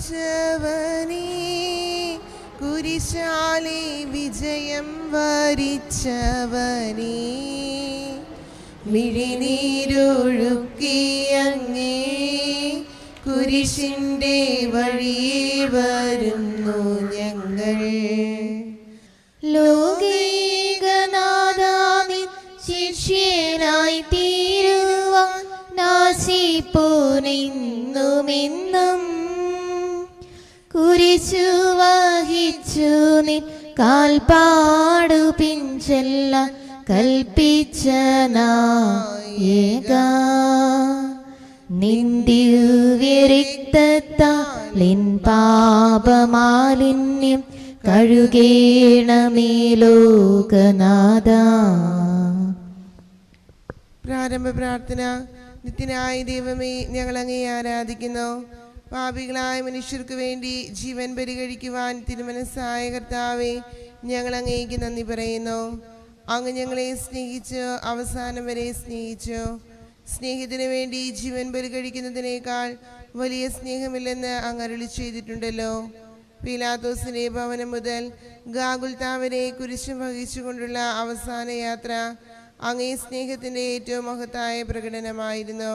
ജയിച്ചവനേ കുരിശാലെ വിജയം വരിച്ചവനേ. മിഴിനീരൊഴുക്കിയങ്ങേ കുരിശിന്റെ വഴിയെ കുരിശു വഹിച്ചു നിൻ കാൽപാടു പിഞ്ചെല്ല കൽപ്പിച്ചനായേക നായക. നിന്ദിവ്യരിക്തത്താലിൻ പാപമാലിന്യം കഴുകേണമേ ലോകനാഥ പ്രാരംഭ പ്രാർത്ഥന നിത്യനായ ദൈവമേ ഞങ്ങൾ അങ്ങേ ആരാധിക്കുന്നു. പാപികളായ മനുഷ്യർക്ക് വേണ്ടി ജീവൻ പരിഗണിക്കുവാൻ തിരുമനസ്സായ കർത്താവെ ഞങ്ങൾ അങ്ങേക്ക് നന്ദി പറയുന്നു. അങ്ങ് ഞങ്ങളെ സ്നേഹിച്ച് അവസാനം വരെ സ്നേഹിച്ചു. സ്നേഹത്തിന് വേണ്ടി ജീവൻ പരിഗണിക്കുന്നതിനേക്കാൾ വലിയ സ്നേഹമില്ലെന്ന് അങ്ങ് അരുളി ചെയ്തിട്ടുണ്ടല്ലോ. പീലാത്തോസിന്റെ ഭവനം മുതൽ ഗാഗുൽത്താ വരെ കുരിശും വഹിച്ചുകൊണ്ടുള്ള അവസാന യാത്ര അങ്ങേ സ്നേഹത്തിന്റെ ഏറ്റവും മഹത്തായ പ്രകടനമായിരുന്നു.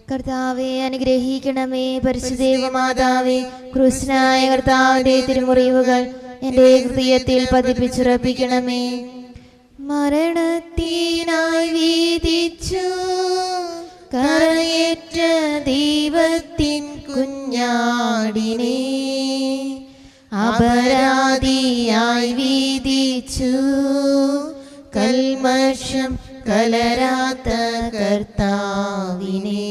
കർത്താവെ അനുഗ്രഹിക്കണമേ. പരിശുദ്ധ മാതാവേ കൃഷ്ണായ കർത്താവിന്റെ തിരുമുറിവുകൾ എന്റെ ഹൃദയത്തിൽ പതിപ്പിച്ചുറപ്പിക്കണമേ. മരണത്തിനായി വീതിച്ചു കറയേറ്റ ദൈവത്തിൻ കുഞ്ഞാടിനെ. അപരാധിയായി വീതിച്ചു കൽമഷം കലരാത്ത കർത്താവിനെ.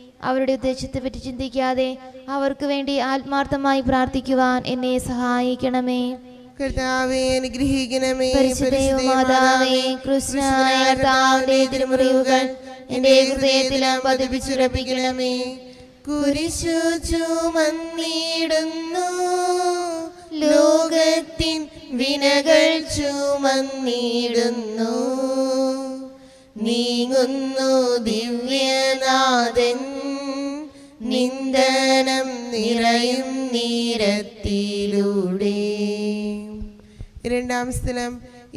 അവരുടെ ഉദ്ദേശത്തെ പറ്റി ചിന്തിക്കാതെ അവർക്ക് വേണ്ടി ആത്മാർത്ഥമായി പ്രാർത്ഥിക്കുവാൻ എന്നെ സഹായിക്കണമേ. കർത്താവെ അനുഗ്രഹിക്കണമേ. പരിശുദ്ധയോ മാതാവേ കൃഷ്ണനായ കർത്താവിന്റെ തിരുമുറിവുകൾ എന്റെ ഹൃദയത്തിലും പതിപ്പിച്ചുറപ്പിക്കണമേ. കുരിശു ചുമന്നിടുന്നു ലോകത്തിൻ വിനകൾ ചുമന്നിടുന്നു. നീങ്ങുന്നു ദിവ്യനാഥൻ നിന്ദനം നിറയും നീരത്തിലൂടെ. രണ്ടാം സ്ഥലം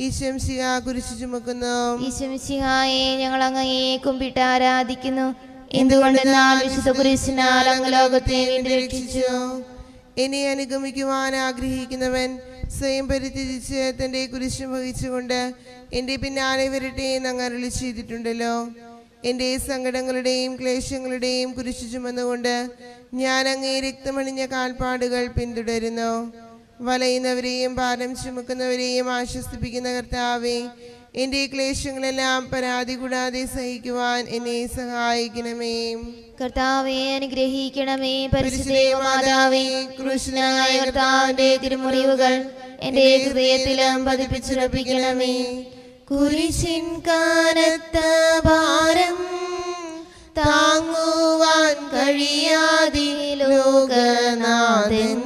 ഈശംശിഹ കുരിശു ചുമക്കുന്നു. ഈശംശിഹായെ ഞങ്ങൾ അങ്ങയെ കുമ്പിട്ട് ആരാധിക്കുന്നു. എന്തുകൊണ്ടെന്നാൽ വിശുദ്ധ കുരിശിനാൽ അങ്ങ് ലോകത്തെ രക്ഷിച്ചു. എന്നെ അനുഗമിക്കുവാൻ ആഗ്രഹിക്കുന്നവൻ സ്വയം പരിത്യജിച്ച് തന്റെ കുരിശും വഹിച്ചുകൊണ്ട് എന്റെ പിന്നാലെ വരട്ടെ എന്ന് അങ്ങ് അരുളി ചെയ്തിട്ടുണ്ടല്ലോ. എന്റെ സങ്കടങ്ങളുടെയും ക്ലേശങ്ങളുടെയും കുരിശു ചുമന്നുകൊണ്ട് ഞാൻ അങ്ങേ രക്തമണിഞ്ഞ കാൽപ്പാടുകൾ പിന്തുടരുന്നു. വലയുന്നവരെയും ഭാരം ചുമക്കുന്നവരെയും ആശ്വസിപ്പിക്കുന്ന കർത്താവെ എന്റെ ക്ലേശങ്ങളെല്ലാം പരാതി കൂടാതെ സഹിക്കുവാൻ എന്നെ സഹായിക്കണമേ. കർത്താവെ അനുഗ്രഹിക്കണമേ. പരിശുദ്ധേവമാതാവേ കൃഷ്ണനായ കർത്താവിന്റെ തിരുമുറിവുകൾ എന്റെ ഹൃദയത്തിലും പതിപ്പിച്ചുറപ്പിക്കണമേ. കുരിശിൻ കാനത്ത ഭാരം താങ്ങുവാൻ കഴിയാതി ലോകനാഥൻ.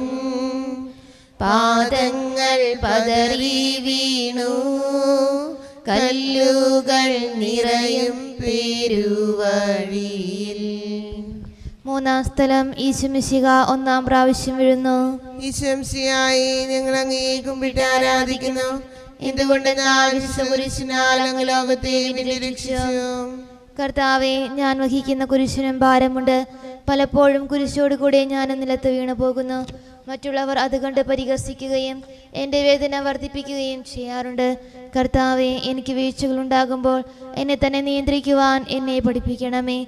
പാദങ്ങൾ പതറി വീണു കല്ലുകൾ നിറയും പെരുവഴിയിൽ. മൂന്നാം സ്ഥലം ഈശുമിശിക ഒന്നാം പ്രാവശ്യം വീഴുന്നു. ഈശംശിയായി ഞങ്ങൾ അങ്ങേ കുമ്പിട്ട് ആരാധിക്കുന്നു. അങ്ങ് ലോകത്തെ കർത്താവെ ഞാൻ വഹിക്കുന്ന കുരിശിനും ഭാരമുണ്ട്. പലപ്പോഴും കുരിശോട് കൂടെ ഞാൻ നിലത്ത് വീണു പോകുന്നു. മറ്റുള്ളവർ അത് കണ്ട് പരിഹസിക്കുകയും എന്റെ വേദന വർദ്ധിപ്പിക്കുകയും ചെയ്യാറുണ്ട്. കർത്താവെ എനിക്ക് വീഴ്ചകൾ ഉണ്ടാകുമ്പോൾ എന്നെ തന്നെ നിയന്ത്രിക്കുവാൻ എന്നെ പഠിപ്പിക്കണമേ.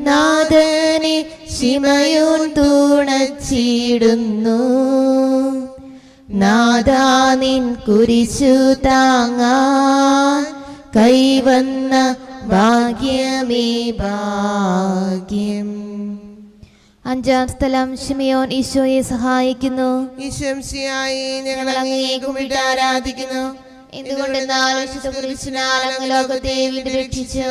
നാദനെ ശിമയോൻ തുണച്ചിടുന്നു. നാദാ നിൻ കുരിശു താങ്ങാൻ കൈവന്ന ഭാഗ്യമേ ഭാഗ്യം. അഞ്ചാം സ്ഥലം ഷിമിയോൻ ഈശോയെ സഹായിക്കുന്നു. ഈശംസിയായി ഞങ്ങൾ ആരാധിക്കുന്നു. എന്തുകൊണ്ടെന്നാൽ ലോകത്തെ വീണ്ടും രക്ഷിച്ചു.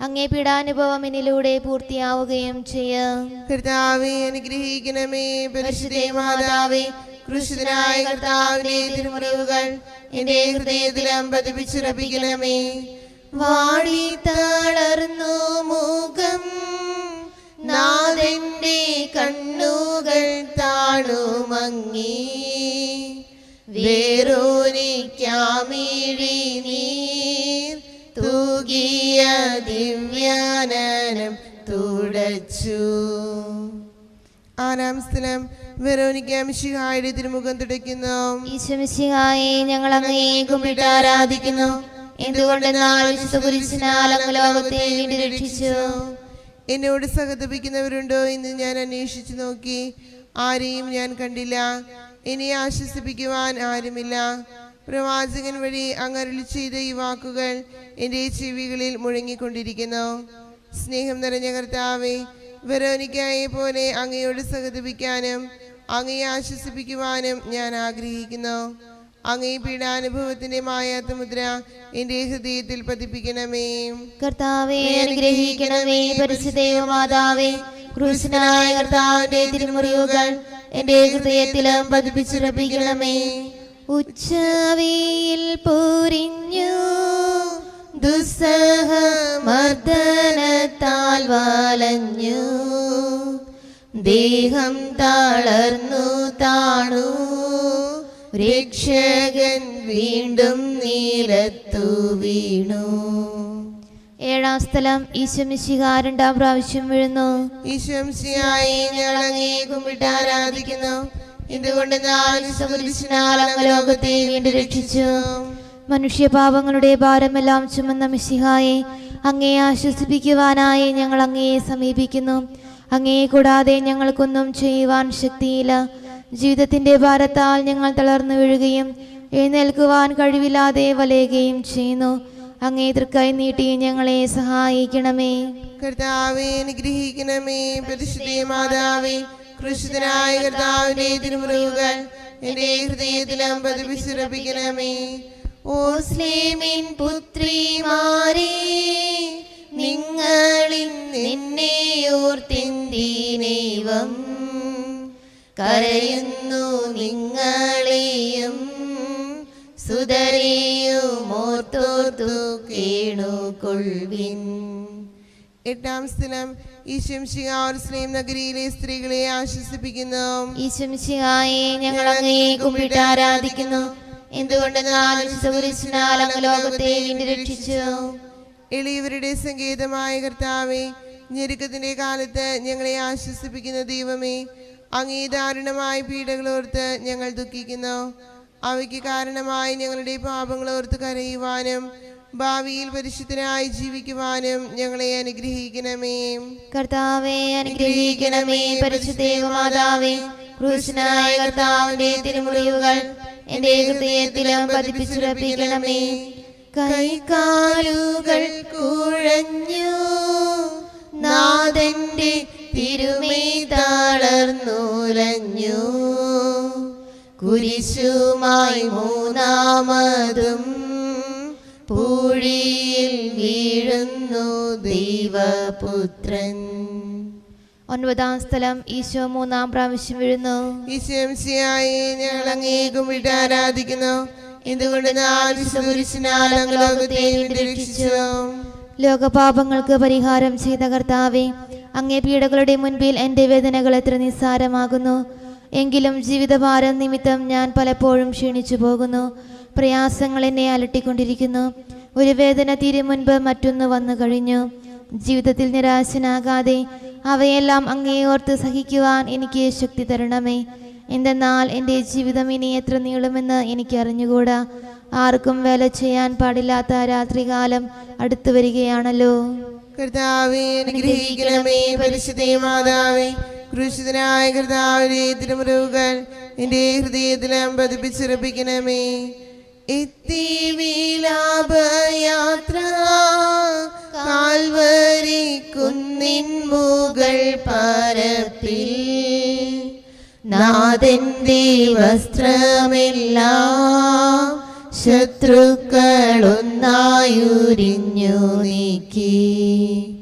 അങ്ങേ പീഡാനുഭവം എന്നിലൂടെ പൂർത്തിയാവുകയും ചെയ്യാം. വാടി കണ്ണുകൾ താണുമങ്ങി വേറോനിക്കാമീഴി നീർ തുടച്ചു ആറാം സ്ഥലം വെറോനിക്ക മിശിഹായുടെ തിരുമുഖം തുടയ്ക്കുന്നു. ഈശ്വമിശിഹായെ ഞങ്ങൾ അങ്ങയെ കുമ്പിട്ട് ആരാധിക്കുന്നു. എന്തുകൊണ്ടെന്നാൽ അങ്ങ് ലോകത്തെ രക്ഷിച്ചു. എന്നോട് സഹതപിക്കുന്നവരുണ്ടോ എന്ന് ഞാൻ അന്വേഷിച്ചു നോക്കി. ആരെയും ഞാൻ കണ്ടില്ല. ഇനി ആശ്വസിപ്പിക്കുവാൻ ആരുമില്ല. പ്രവാചകൻ വഴി അങ്ങരുളി ചെയ്ത ഈ വാക്കുകൾ എന്റെ ചെവികളിൽ മുഴങ്ങിക്കൊണ്ടിരിക്കുന്നു. സ്നേഹം നിറഞ്ഞ കർത്താവെ വെറോനിക്കായെ പോലെ അങ്ങയോട് സഹതപിക്കാനും അങ്ങയെ ആശ്വസിപ്പിക്കുവാനും ഞാൻ ആഗ്രഹിക്കുന്നു. അങ്ങേ പീഡാനുഭവത്തിന്റെ മായാത്ത മുദ്ര എന്റെ ഹൃദയത്തിൽ പതിപ്പിക്കണമേ. കർത്താവെ അനുഗ്രഹിക്കണമേ പരിശുദ്ധയോ മാതാവേ ക്രൂശനായ കർത്താവിന്റെ തിരുമുറിവുകൾ എന്റെ ഹൃദയത്തിലും പതിപ്പിച്ചുറപ്പിക്കണമേ. ഉച്ചവയിൽ പൂരിഞ്ഞു ദുസ്സഹ മർദ്ദനത്താൽ വാലഞ്ഞു. ദേഹം തളർന്നു താണു. രക്ഷകൻ വീണ്ടും നീലത്തു വീണു. ഏഴാം സ്ഥലം ഈശ്വമിശിക രണ്ടാം പ്രാവശ്യം വീഴുന്നു. ഈശംസിയായി ഞങ്ങളങ്ങേ കുമ്പിട്ട് ആരാധിക്കുന്നു. എന്തുകൊണ്ട് കുരിശിനാൽ അങ്ങ് ലോകത്തെ വീണ്ടും രക്ഷിച്ചു? മനുഷ്യപാപങ്ങളുടെ ഭാരമെല്ലാം ചുമന്ന മിശിഹായെ അങ്ങയെ ആശ്വസിപ്പിക്കുവാനായി ഞങ്ങൾ അങ്ങയെ സമീപിക്കുന്നു. അങ്ങയെ കൂടാതെ ഞങ്ങൾക്കൊന്നും ചെയ്യുവാൻ ശക്തിയില്ല. ജീവിതത്തിന്റെ ഭാരത്താൽ ഞങ്ങൾ തളർന്നു വീഴുകയും എഴുന്നേൽക്കുവാൻ കഴിവില്ലാതെ വലയുകയും ചെയ്യുന്നു. അങ്ങേ തൃക്കൈ നീട്ടി ഞങ്ങളെ സഹായിക്കണമേ. കർത്താവെ അനുഗ്രഹിക്കണമേ. പരിശുദ്ധ മാതാവേ കൃഷിതനായ കർത്താവിനെ തിരുമുറുകൾ എന്റെ ഹൃദയത്തിലും പതിപ്പിച്ചുറപ്പിക്കണമേ ഓ സ്ലേമിൻ പുത്രിമാരെ നിങ്ങളിൽ നിന്നെയോർത്തിന്തീനൈവം കരയുന്നു നിങ്ങളെയും സുതരെയും ഓർത്തോർത്തു കേണുകൊള്ളിൻ എട്ടാം സ്ഥലം ഈശംശികാർസ്ലേം നഗരിയിലെ സ്ത്രീകളെ ആശ്വസിപ്പിക്കുന്നു. ഈശ്വമിശിഹായെ ഞങ്ങൾ അങ്ങേ കുമ്പിട്ട് ആരാധിക്കുന്നു. അങ്ങ് ലോകത്തെ വീണ്ടും രക്ഷിച്ചു. എളിയവരുടെ സംഗീതമായ കർത്താവെ ഞെരുക്കത്തിന്റെ കാലത്ത് ഞങ്ങളെ ആശ്വസിപ്പിക്കുന്ന ദൈവമേ അങ്ങേ ദാരുണമായ പീഡകളോർത്ത് ഞങ്ങൾ ദുഃഖിക്കുന്നു. അവയ്ക്ക് കാരണമായി ഞങ്ങളുടെ പാപങ്ങളോർത്ത് കരയുവാനും ഭാവിയിൽ പരിശുദ്ധനായി ജീവിക്കുവാനും ഞങ്ങളെ അനുഗ്രഹിക്കണമേ. കർത്താവേ അനുഗ്രഹിക്കണമേ. പരിശുദ്ധേവമാതാവേ കൃഷ്ണനായ കർത്താവിന്റെ തിരുമുറിവുകൾ എന്റെ ഹൃദയത്തിലും പതിപ്പിച്ചുറപ്പിക്കണമേ കൈകാലുകൾ കുഴഞ്ഞു. നാഥന്റെ തിരുമേ തളർന്നുലഞ്ഞു കുരിശുമായി മൂന്നാമതും പൂഴിയിൽ വീഴുന്നു ദൈവപുത്രൻ. ഒൻപതാം സ്ഥലം ഈശോ മൂന്നാം പ്രാവശ്യം വീഴുന്നു. ഈശംശിയായി ഞങ്ങൾ അങ്ങേ കുമ്പിട്ട് ആരാധിക്കുന്നു. രക്ഷിച്ചു. ലോകപാപങ്ങൾക്ക് പരിഹാരം ചെയ്ത കർത്താവെ അങ്ങേ പീഡകളുടെ മുൻപിൽ എന്റെ വേദനകൾ എത്ര നിസ്സാരമാകുന്നു. എങ്കിലും ജീവിതഭാരം നിമിത്തം ഞാൻ പലപ്പോഴും ക്ഷീണിച്ചു പോകുന്നു. പ്രയാസങ്ങൾ എന്നെ അലട്ടിക്കൊണ്ടിരിക്കുന്നു. ഒരു വേദന തീരെ മുൻപ് മറ്റൊന്ന് വന്നു കഴിഞ്ഞു. ജീവിതത്തിൽ നിരാശനാകാതെ അവയെല്ലാം അങ്ങേ ഓർത്ത് സഹിക്കുവാൻ എനിക്ക് ശക്തി തരണമേ. എന്തെന്നാൽ എന്റെ ജീവിതം ഇനി എത്ര നീളുമെന്ന് എനിക്ക് അറിഞ്ഞുകൂടാ ആർക്കും വേല ചെയ്യാൻ പാടില്ലാത്ത രാത്രികാലം അടുത്തു വരികയാണല്ലോ. കർത്താവേ അനുഗ്രഹിക്കണമേ ക്രൂശിതനായ എന്റെ ഹൃദയത്തിലും പതിപ്പിച്ചുറപ്പിക്കണമേ. എത്തി വിലാപയാത്ര കാൽവരി കുന്നിൻ മുകൾ പരപ്പിൽ നാഥന്റെ വസ്ത്രമെല്ലാം ശത്രുക്കളൊന്നായുരിഞ്ഞു നീക്കി.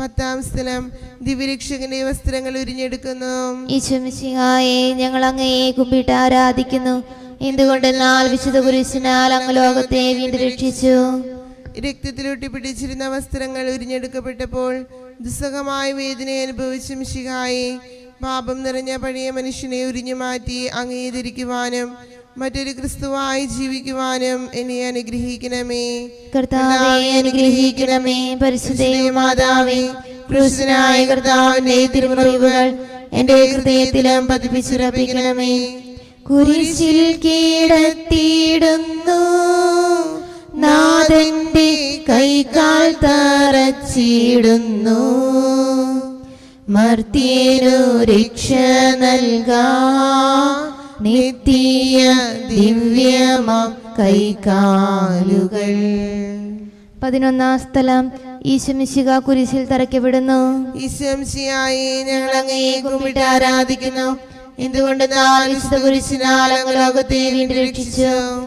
പത്താം സ്ഥലം ദിവ്യരക്ഷകന്റെ വസ്ത്രങ്ങൾ ഉരിഞ്ഞെടുക്കുന്നു. ഈശ്വമിശിഹായെ ഞങ്ങൾ അങ്ങയെ കുമ്പിട്ട് ആരാധിക്കുന്നു. എന്തുകൊണ്ടെന്നാൽ വിശുദ്ധ കുരിശിനാൽ അങ്ങ് ലോകത്തെ വീണ്ടും രക്ഷിച്ചു. രക്തത്തിലൊട്ടി പിടിച്ചിരുന്ന വസ്ത്രങ്ങൾ ഉരിഞ്ഞെടുക്കപ്പെട്ടപ്പോൾ ദുസ്സഹമായ വേദന അനുഭവിച്ച മിശിഹായെ പാപം നിറഞ്ഞ പഴയ മനുഷ്യനെ ഉരിഞ്ഞു മാറ്റി അംഗീകരിക്കുവാനും മറ്റൊരു ക്രിസ്തുവായി ജീവിക്കുവാനും എന്നെ അനുഗ്രഹിക്കണമേ. കർത്താവെ അനുഗ്രഹിക്കണമേ. പരിശുദ്ധേ മാതാവേ ക്രൂശനായ കർത്താവിന്റെ തിരുമുറിവുകൾ എന്റെ ഹൃദയത്തിലും പതിപ്പിച്ചുറപ്പിക്കണമേ. കുരിശിൽ കീടത്തിയിടുന്നു നാഥന്റെ കൈകാൽ തറച്ചിടുന്നു. മർത്യനു രക്ഷ നൽകാ. നിത്യ ദിവ്യമ കൈകാലുകൾ. പതിനൊന്നാം സ്ഥലം ഈശമിശിക കുരിശിൽ തറയ്ക്കപ്പെടുന്നു ഈശംശിയായി ഞങ്ങൾ അങ്ങയെ കുമ്പിട്ട് ആരാധിക്കുന്നു. എന്തുകൊണ്ട് വിശുദ്ധ കുരിശിനാൽ അങ്ങ് ലോകത്തെ വീണ്ടും രക്ഷിച്ചു?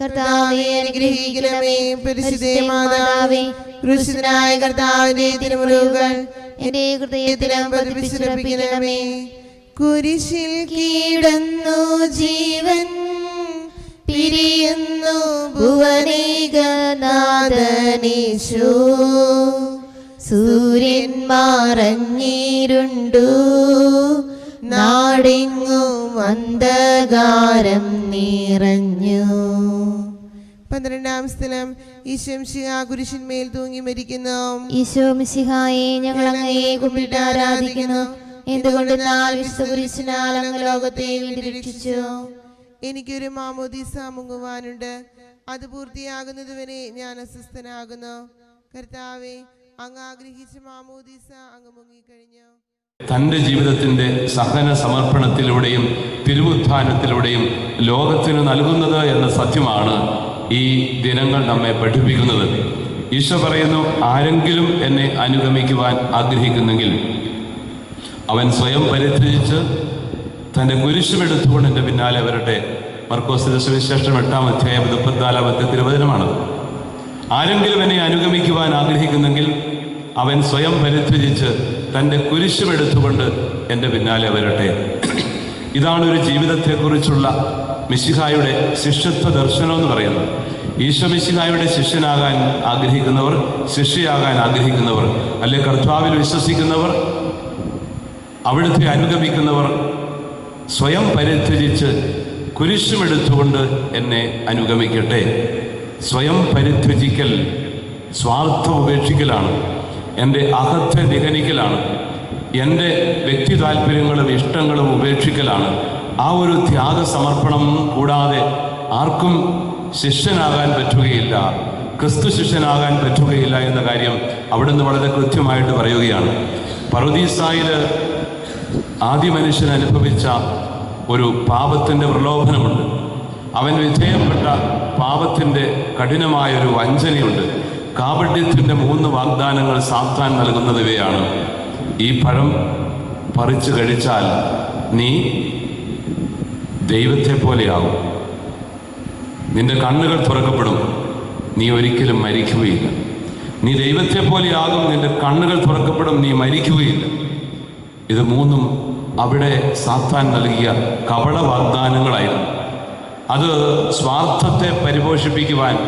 കർത്താവെ അനുഗ്രഹിക്കണമേ. കുരിശിൽ കീടന്നു ജീവൻ പിരിയുന്നു ഭുവനേകനാഥനീശോ. സൂര്യൻ മറഞ്ഞിരുണ്ടു നാടെങ്ങും അന്ധകാരം നിറഞ്ഞു. പന്ത്രണ്ടാം സ്ഥലം. ഈശംശിക കുരിശിന്മേൽ തൂങ്ങി മരിക്കുന്നു. ഈശോ മിശിഹായെ ഞങ്ങൾ അങ്ങയെ കുമ്പിട്ട് ആരാധിക്കുന്നു. എന്തുകൊണ്ട് വിശുദ്ധ കുരിശിനാൽ അങ്ങ് ലോകത്തെ വേണ്ടി രക്ഷിച്ചു? എനിക്കൊരു മാമോദീസ മുങ്ങുവാനുണ്ട്. അത് പൂർത്തിയാകുന്നതുവരെ ഞാൻ അസ്വസ്ഥനാകുന്നു. കർത്താവെ അങ്ങ് ആഗ്രഹിച്ച മാമോദീസ അങ്ങ് മുങ്ങിക്കഴിഞ്ഞു. തന്റെ ജീവിതത്തിന്റെ സഹന സമർപ്പണത്തിലൂടെയും തിരുവുത്ഥാനത്തിലൂടെയും ലോകത്തിന് നൽകുന്നത് എന്ന സത്യമാണ് ഈ ദിനങ്ങൾ നമ്മെ പഠിപ്പിക്കുന്നത്. ഈശോ പറയുന്നു ആരെങ്കിലും എന്നെ അനുഗമിക്കുവാൻ ആഗ്രഹിക്കുന്നെങ്കിൽ അവൻ സ്വയം പരിത്യജിച്ച് തന്റെ കുരിശുമെടുത്തുകൊണ്ട് എന്റെ പിന്നാലെ വരട്ടെ. മർക്കോസിന്റെ സുവിശേഷം എട്ടാം അധ്യായം മുപ്പത്തിനാലാമത്തെ തിരുവചനമാണത് ആരെങ്കിലും എന്നെ അനുഗമിക്കുവാൻ ആഗ്രഹിക്കുന്നെങ്കിൽ അവൻ സ്വയം പരിത്യജിച്ച് തന്റെ കുരിശുമെടുത്തുകൊണ്ട് എന്റെ പിന്നാലെ വരട്ടെ. ഇതാണ് ഒരു ജീവിതത്തെക്കുറിച്ചുള്ള മിശിഹായുടെ ശിഷ്യത്വ ദർശനം എന്ന് പറയുന്നത്. ഈശോ മിശിഹായുടെ ശിഷ്യനാകാൻ ആഗ്രഹിക്കുന്നവർ ശിഷ്യയാകാൻ ആഗ്രഹിക്കുന്നവർ അല്ലെ കർത്താവിൽ വിശ്വസിക്കുന്നവർ അവിടുത്തെ അനുഗമിക്കുന്നവർ സ്വയം പരിത്യജിച്ച് കുരിശുമെടുത്തുകൊണ്ട് എന്നെ അനുഗമിക്കട്ടെ. സ്വയം പരിത്യജിക്കൽ സ്വാർത്ഥം ഉപേക്ഷിക്കലാണ്. എന്റെ അകത്തെ നിഗനിക്കലാണ് എന്റെ വ്യക്തി താല്പര്യങ്ങളും ഇഷ്ടങ്ങളും ഉപേക്ഷിക്കലാണ്. ആ ഒരു ത്യാഗ സമർപ്പണം കൂടാതെ ആർക്കും ശിഷ്യനാകാൻ പറ്റുകയില്ല. ക്രിസ്തു ശിഷ്യനാകാൻ പറ്റുകയില്ല എന്ന കാര്യം അവിടുന്ന് വളരെ കൃത്യമായിട്ട് പറയുകയാണ്. പർവതീസായിൽ ആദ്യ മനുഷ്യൻ അനുഭവിച്ച ഒരു പാപത്തിന്റെ പ്രലോഭനമുണ്ട്. അവൻ വിധേയപ്പെട്ട പാപത്തിന്റെ കഠിനമായൊരു വഞ്ചനയുണ്ട്. കാപട്യത്തിന്റെ മൂന്ന് വാഗ്ദാനങ്ങൾ സാത്താൻ നൽകുന്നത് ഇവയാണ് ഈ പഴം പറിച്ചു കഴിച്ചാൽ നീ ദൈവത്തെ പോലെയാകും. നിന്റെ കണ്ണുകൾ തുറക്കപ്പെടും. നീ ഒരിക്കലും മരിക്കുകയില്ല. നീ ദൈവത്തെ പോലെയാകും. നിന്റെ കണ്ണുകൾ തുറക്കപ്പെടും. നീ മരിക്കുകയില്ല. ഇത് മൂന്നും അവിടെ സാത്താൻ നൽകിയ കപട വാഗ്ദാനങ്ങളായിരുന്നു അത് സ്വാർത്ഥത്തെ പരിപോഷിപ്പിക്കുവാൻ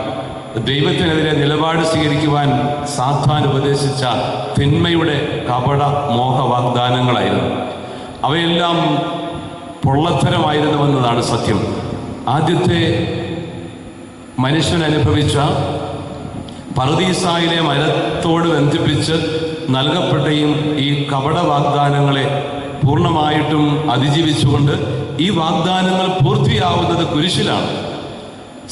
ദൈവത്തിനെതിരെ നിലപാട് സ്വീകരിക്കുവാൻ സാത്താൻ ഉപദേശിച്ച തിന്മയുടെ കപട മോഹ വാഗ്ദാനങ്ങളായിരുന്നു അവയെല്ലാം പൊള്ളത്തരമായിരുന്നുവെന്നതാണ് സത്യം. ആദ്യത്തെ മനുഷ്യൻ അനുഭവിച്ച പറദീസായിലെ മരത്തോട് ബന്ധിപ്പിച്ച് നൽകപ്പെട്ടയും ഈ കപട വാഗ്ദാനങ്ങളെ പൂർണമായിട്ടും അതിജീവിച്ചുകൊണ്ട് ഈ വാഗ്ദാനങ്ങൾ പൂർത്തിയാവുന്നത് കുരിശിലാണ്.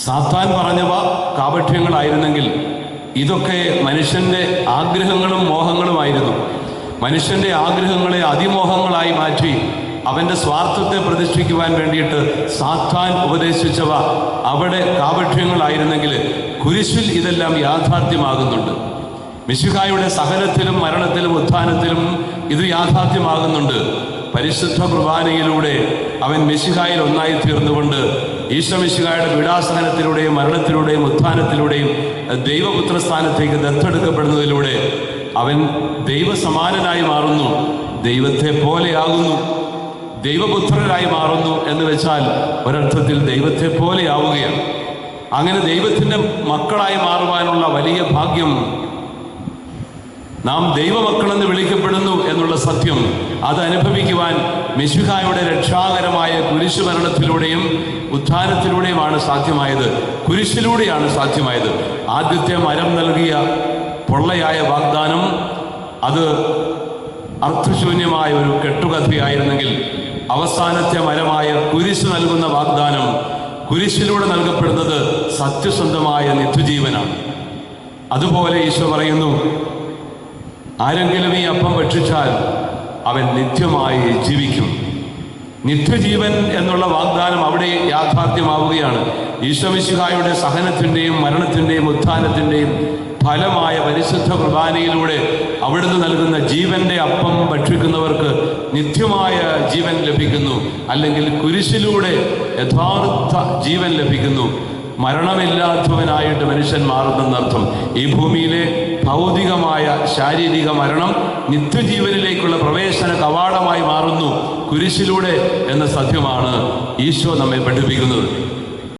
സാത്താൻ പറഞ്ഞവ കാപഠ്യങ്ങളായിരുന്നെങ്കിൽ ഇതൊക്കെ മനുഷ്യന്റെ ആഗ്രഹങ്ങളും മോഹങ്ങളുമായിരുന്നു. മനുഷ്യന്റെ ആഗ്രഹങ്ങളെ അതിമോഹങ്ങളായി മാറ്റി അവന്റെ സ്വാർത്ഥത്തെ പ്രതിഷ്ഠിക്കുവാൻ വേണ്ടിയിട്ട് സാത്താൻ ഉപദേശിച്ചവ അവിടെ കാപഠ്യങ്ങളായിരുന്നെങ്കിൽ കുരിശിൽ ഇതെല്ലാം യാഥാർത്ഥ്യമാകുന്നുണ്ട്. മിശിഹായുടെ സഹനത്തിലും മരണത്തിലും ഉത്ഥാനത്തിലും ഇത് യാഥാർത്ഥ്യമാകുന്നുണ്ട്. പരിശുദ്ധ കുർബാനയിലൂടെ അവൻ മിശിഹായിൽ ഒന്നായി തീർന്നുകൊണ്ട് ഈശോ മിശിഹായുടെ പീഡാസഹനത്തിലൂടെയും മരണത്തിലൂടെയും ഉത്ഥാനത്തിലൂടെയും ദൈവപുത്ര സ്ഥാനത്തേക്ക് ദത്തെടുക്കപ്പെടുന്നതിലൂടെ അവൻ ദൈവസമാനനായി മാറുന്നു ദൈവത്തെ പോലെയാകുന്നു ദൈവപുത്രനായി മാറുന്നു എന്ന് വെച്ചാൽ ഒരർത്ഥത്തിൽ ദൈവത്തെ പോലെയാവുകയാണ്. അങ്ങനെ ദൈവത്തിന്റെ മക്കളായി മാറുവാനുള്ള വലിയ ഭാഗ്യം നാം ദൈവമക്കളെന്ന് വിളിക്കപ്പെടുന്നു എന്നുള്ള സത്യം അത് അനുഭവിക്കുവാൻ മിശുഹായുടെ രക്ഷാകരമായ കുരിശുമരണത്തിലൂടെയും ഉത്ഥാനത്തിലൂടെയുമാണ് സാധ്യമായത്. കുരിശിലൂടെയാണ് സാധ്യമായത്. ആദ്യത്തെ മരം നൽകിയ പൊള്ളയായ വാഗ്ദാനം അത് അർത്ഥശൂന്യമായ ഒരു കെട്ടുകഥയായിരുന്നെങ്കിൽ അവസാനത്തെ മരമായ കുരിശ് നൽകുന്ന വാഗ്ദാനം കുരിശിലൂടെ നൽകപ്പെടുന്നത് സത്യസന്ധമായ നിത്യജീവനാണ്. അതുപോലെ ഈശോ പറയുന്നു ആരെങ്കിലും ഈ അപ്പം ഭക്ഷിച്ചാൽ അവൻ നിത്യമായി ജീവിക്കും. നിത്യജീവൻ എന്നുള്ള വാഗ്ദാനം അവിടെ യാഥാർത്ഥ്യമാവുകയാണ്. ഈശ്വമിശിഹായുടെ സഹനത്തിന്റെയും മരണത്തിന്റെയും ഉത്ഥാനത്തിന്റെയും ഫലമായ പരിശുദ്ധ കുർബാനയിലൂടെ അവിടുന്ന് നൽകുന്ന ജീവന്റെ അപ്പം ഭക്ഷിക്കുന്നവർക്ക് നിത്യമായ ജീവൻ ലഭിക്കുന്നു. അല്ലെങ്കിൽ കുരിശിലൂടെ യഥാർത്ഥ ജീവൻ ലഭിക്കുന്നു. മരണമില്ലാത്തവനായിട്ട് മനുഷ്യൻ മാറുന്നെന്നർത്ഥം. ഈ ഭൂമിയിലെ ഭൗതികമായ ശാരീരിക മരണം നിത്യജീവനിലേക്കുള്ള പ്രവേശന കവാടമായി മാറുന്നു കുരിശിലൂടെ എന്ന സത്യമാണ് ഈശോ നമ്മെ പഠിപ്പിക്കുന്നത്.